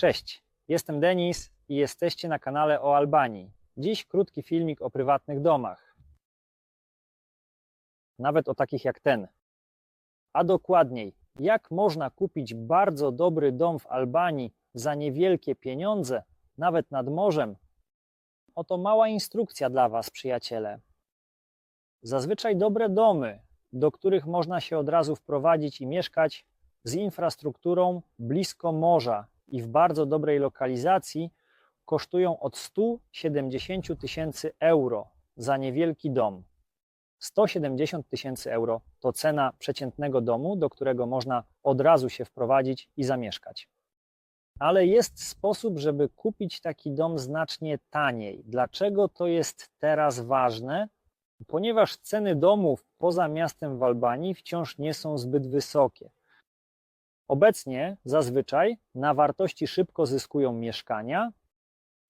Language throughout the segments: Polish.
Cześć, jestem Denis i jesteście na kanale o Albanii. Dziś krótki filmik o prywatnych domach. Nawet o takich jak ten. A dokładniej, jak można kupić bardzo dobry dom w Albanii za niewielkie pieniądze, nawet nad morzem. Oto mała instrukcja dla Was, przyjaciele. Zazwyczaj dobre domy, do których można się od razu wprowadzić i mieszkać, z infrastrukturą blisko morza i w bardzo dobrej lokalizacji kosztują od 170 tysięcy euro za niewielki dom. 170 tysięcy euro to cena przeciętnego domu, do którego można od razu się wprowadzić i zamieszkać. Ale jest sposób, żeby kupić taki dom znacznie taniej. Dlaczego to jest teraz ważne? Ponieważ ceny domów poza miastem w Albanii wciąż nie są zbyt wysokie. Obecnie zazwyczaj na wartości szybko zyskują mieszkania,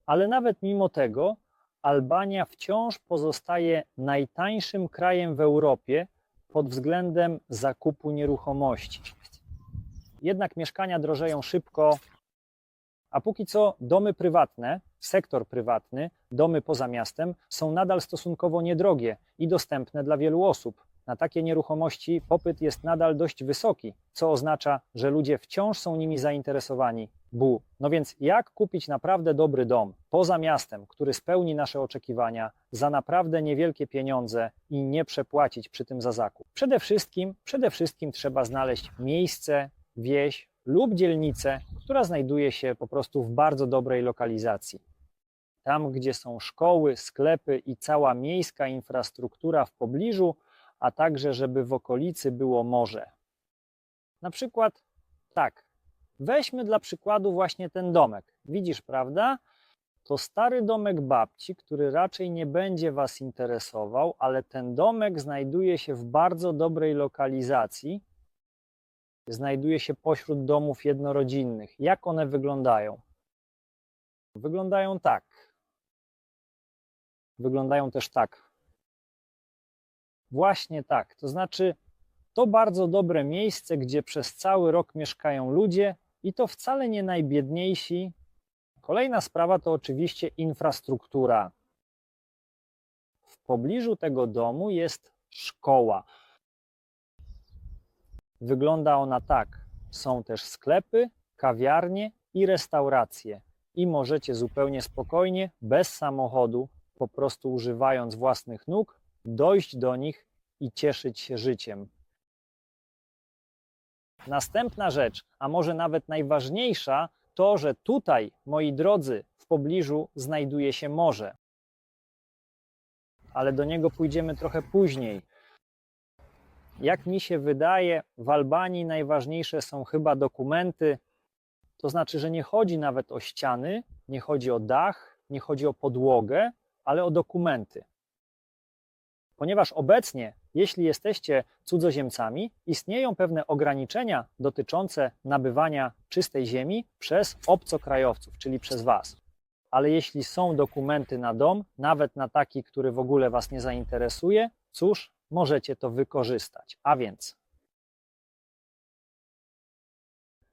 ale nawet mimo tego Albania wciąż pozostaje najtańszym krajem w Europie pod względem zakupu nieruchomości. Jednak mieszkania drożeją szybko, a póki co domy prywatne, sektor prywatny, domy poza miastem są nadal stosunkowo niedrogie i dostępne dla wielu osób. Na takie nieruchomości popyt jest nadal dość wysoki, co oznacza, że ludzie wciąż są nimi zainteresowani. Bu. No więc jak kupić naprawdę dobry dom poza miastem, który spełni nasze oczekiwania za naprawdę niewielkie pieniądze i nie przepłacić przy tym za zakup? Przede wszystkim, przede wszystkim trzeba znaleźć miejsce, wieś lub dzielnicę, która znajduje się po prostu w bardzo dobrej lokalizacji. Tam, gdzie są szkoły, sklepy i cała miejska infrastruktura w pobliżu, a także żeby w okolicy było morze. Na przykład tak, weźmy dla przykładu właśnie ten domek. Widzisz, prawda? To stary domek babci, który raczej nie będzie Was interesował, ale ten domek znajduje się w bardzo dobrej lokalizacji. Znajduje się pośród domów jednorodzinnych. Jak one wyglądają? Wyglądają tak. Wyglądają też tak. Właśnie tak. To znaczy, to bardzo dobre miejsce, gdzie przez cały rok mieszkają ludzie i to wcale nie najbiedniejsi. Kolejna sprawa to oczywiście infrastruktura. W pobliżu tego domu jest szkoła. Wygląda ona tak. Są też sklepy, kawiarnie i restauracje. I możecie zupełnie spokojnie, bez samochodu, po prostu używając własnych nóg, dojść do nich i cieszyć się życiem. Następna rzecz, a może nawet najważniejsza, to, że tutaj, moi drodzy, w pobliżu znajduje się morze. Ale do niego pójdziemy trochę później. Jak mi się wydaje, w Albanii najważniejsze są chyba dokumenty. To znaczy, że nie chodzi nawet o ściany, nie chodzi o dach, nie chodzi o podłogę, ale o dokumenty. Ponieważ obecnie, jeśli jesteście cudzoziemcami, istnieją pewne ograniczenia dotyczące nabywania czystej ziemi przez obcokrajowców, czyli przez Was. Ale jeśli są dokumenty na dom, nawet na taki, który w ogóle Was nie zainteresuje, cóż, możecie to wykorzystać. A więc,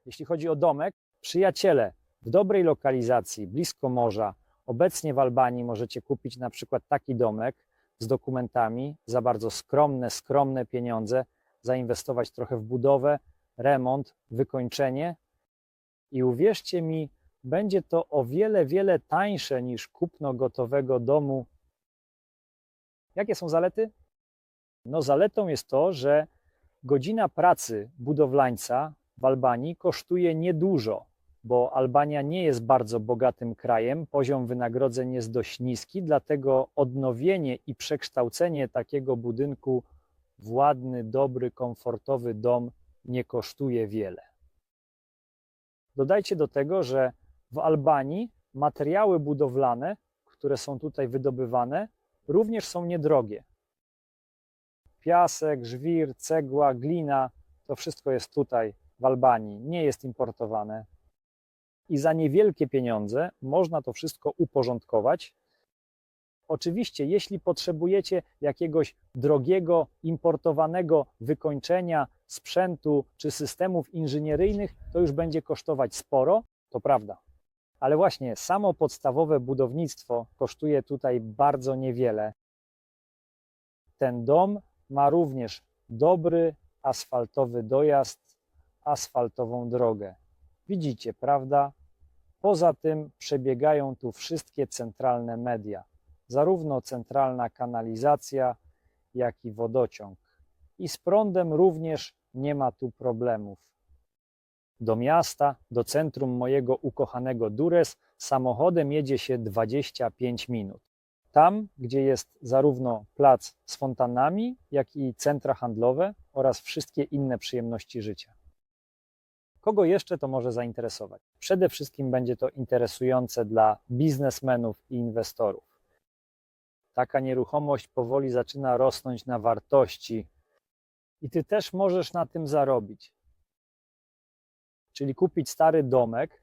jeśli chodzi o domek, przyjaciele w dobrej lokalizacji, blisko morza, obecnie w Albanii możecie kupić na przykład taki domek, z dokumentami za bardzo skromne, skromne pieniądze, zainwestować trochę w budowę, remont, wykończenie i uwierzcie mi, będzie to o wiele, wiele tańsze niż kupno gotowego domu. Jakie są zalety? No, zaletą jest to, że godzina pracy budowlańca w Albanii kosztuje niedużo bo Albania nie jest bardzo bogatym krajem, poziom wynagrodzeń jest dość niski, dlatego odnowienie i przekształcenie takiego budynku w ładny, dobry, komfortowy dom nie kosztuje wiele. Dodajcie do tego, że w Albanii materiały budowlane, które są tutaj wydobywane, również są niedrogie. Piasek, żwir, cegła, glina to wszystko jest tutaj w Albanii, nie jest importowane i za niewielkie pieniądze można to wszystko uporządkować. Oczywiście, jeśli potrzebujecie jakiegoś drogiego, importowanego wykończenia, sprzętu czy systemów inżynieryjnych, to już będzie kosztować sporo, to prawda. Ale właśnie samo podstawowe budownictwo kosztuje tutaj bardzo niewiele. Ten dom ma również dobry asfaltowy dojazd, asfaltową drogę. Widzicie, prawda? Poza tym przebiegają tu wszystkie centralne media, zarówno centralna kanalizacja, jak i wodociąg. I z prądem również nie ma tu problemów. Do miasta, do centrum mojego ukochanego Dures samochodem jedzie się 25 minut. Tam, gdzie jest zarówno plac z fontanami, jak i centra handlowe oraz wszystkie inne przyjemności życia. Kogo jeszcze to może zainteresować? Przede wszystkim będzie to interesujące dla biznesmenów i inwestorów. Taka nieruchomość powoli zaczyna rosnąć na wartości i ty też możesz na tym zarobić. Czyli kupić stary domek,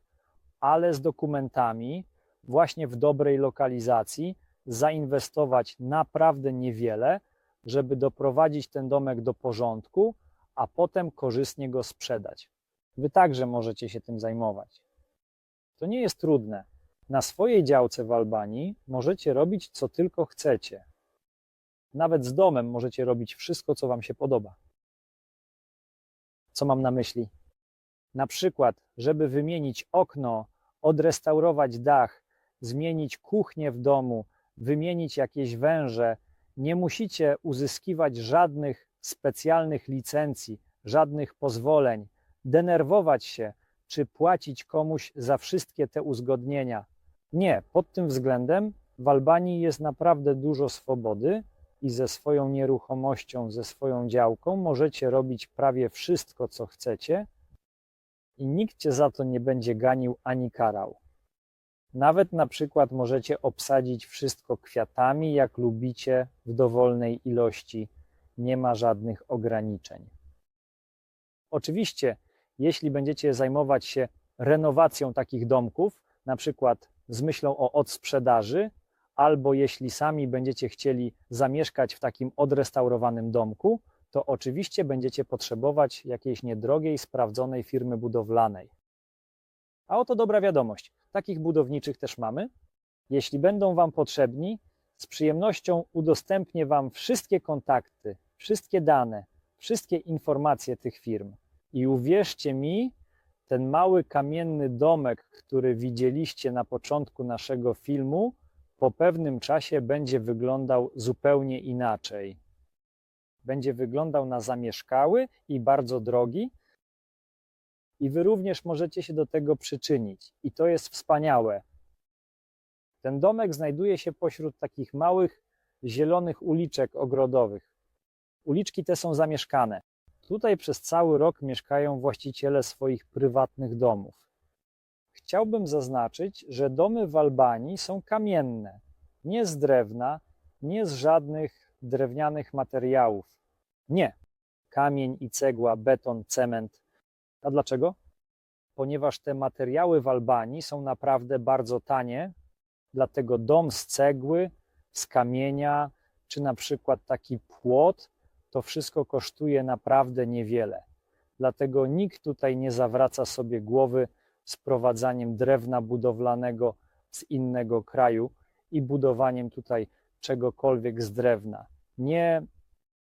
ale z dokumentami, właśnie w dobrej lokalizacji, zainwestować naprawdę niewiele, żeby doprowadzić ten domek do porządku, a potem korzystnie go sprzedać. Wy także możecie się tym zajmować. To nie jest trudne. Na swojej działce w Albanii możecie robić co tylko chcecie. Nawet z domem możecie robić wszystko, co Wam się podoba. Co mam na myśli? Na przykład, żeby wymienić okno, odrestaurować dach, zmienić kuchnię w domu, wymienić jakieś węże, nie musicie uzyskiwać żadnych specjalnych licencji, żadnych pozwoleń, denerwować się czy płacić komuś za wszystkie te uzgodnienia. Nie, pod tym względem w Albanii jest naprawdę dużo swobody i ze swoją nieruchomością, ze swoją działką możecie robić prawie wszystko, co chcecie i nikt cię za to nie będzie ganił ani karał. Nawet na przykład możecie obsadzić wszystko kwiatami, jak lubicie, w dowolnej ilości. Nie ma żadnych ograniczeń. Oczywiście, jeśli będziecie zajmować się renowacją takich domków, na przykład z myślą o odsprzedaży, albo jeśli sami będziecie chcieli zamieszkać w takim odrestaurowanym domku, to oczywiście będziecie potrzebować jakiejś niedrogiej, sprawdzonej firmy budowlanej. A oto dobra wiadomość. Takich budowniczych też mamy. Jeśli będą Wam potrzebni, z przyjemnością udostępnię Wam wszystkie kontakty, wszystkie dane, wszystkie informacje tych firm. I uwierzcie mi, ten mały kamienny domek, który widzieliście na początku naszego filmu, po pewnym czasie będzie wyglądał zupełnie inaczej. Będzie wyglądał na zamieszkały i bardzo drogi, i wy również możecie się do tego przyczynić. I to jest wspaniałe. Ten domek znajduje się pośród takich małych, zielonych uliczek ogrodowych. Uliczki te są zamieszkane. Tutaj przez cały rok mieszkają właściciele swoich prywatnych domów. Chciałbym zaznaczyć, że domy w Albanii są kamienne, nie z drewna, nie z żadnych drewnianych materiałów. Nie. Kamień i cegła, beton, cement. A dlaczego? Ponieważ te materiały w Albanii są naprawdę bardzo tanie, dlatego dom z cegły, z kamienia, czy na przykład taki płot, to wszystko kosztuje naprawdę niewiele. Dlatego nikt tutaj nie zawraca sobie głowy sprowadzaniem drewna budowlanego z innego kraju i budowaniem tutaj czegokolwiek z drewna. Nie,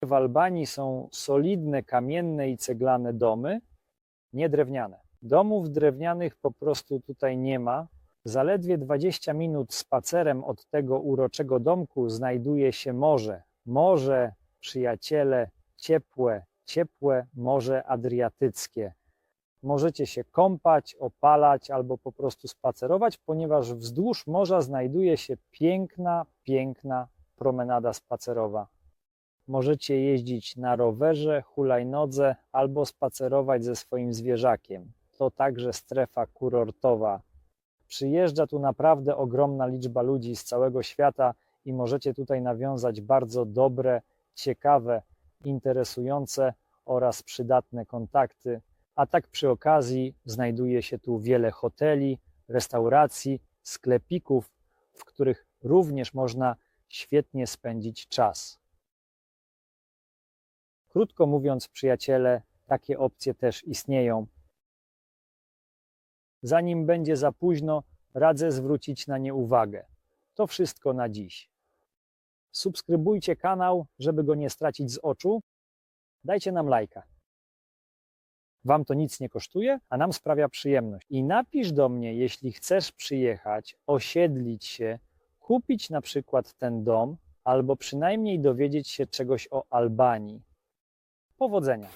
w Albanii są solidne kamienne i ceglane domy, nie drewniane. Domów drewnianych po prostu tutaj nie ma. Zaledwie 20 minut spacerem od tego uroczego domku znajduje się morze. Morze, przyjaciele, ciepłe, ciepłe Morze Adriatyckie. Możecie się kąpać, opalać albo po prostu spacerować, ponieważ wzdłuż morza znajduje się piękna, piękna promenada spacerowa. Możecie jeździć na rowerze, hulajnodze albo spacerować ze swoim zwierzakiem. To także strefa kurortowa. Przyjeżdża tu naprawdę ogromna liczba ludzi z całego świata i możecie tutaj nawiązać bardzo dobre, ciekawe, interesujące oraz przydatne kontakty. A tak przy okazji znajduje się tu wiele hoteli, restauracji, sklepików, w których również można świetnie spędzić czas. Krótko mówiąc, przyjaciele, takie opcje też istnieją. Zanim będzie za późno, radzę zwrócić na nie uwagę. To wszystko na dziś. Subskrybujcie kanał, żeby go nie stracić z oczu. Dajcie nam lajka. Wam to nic nie kosztuje, a nam sprawia przyjemność. I napisz do mnie, jeśli chcesz przyjechać, osiedlić się, kupić na przykład ten dom, albo przynajmniej dowiedzieć się czegoś o Albanii. Powodzenia!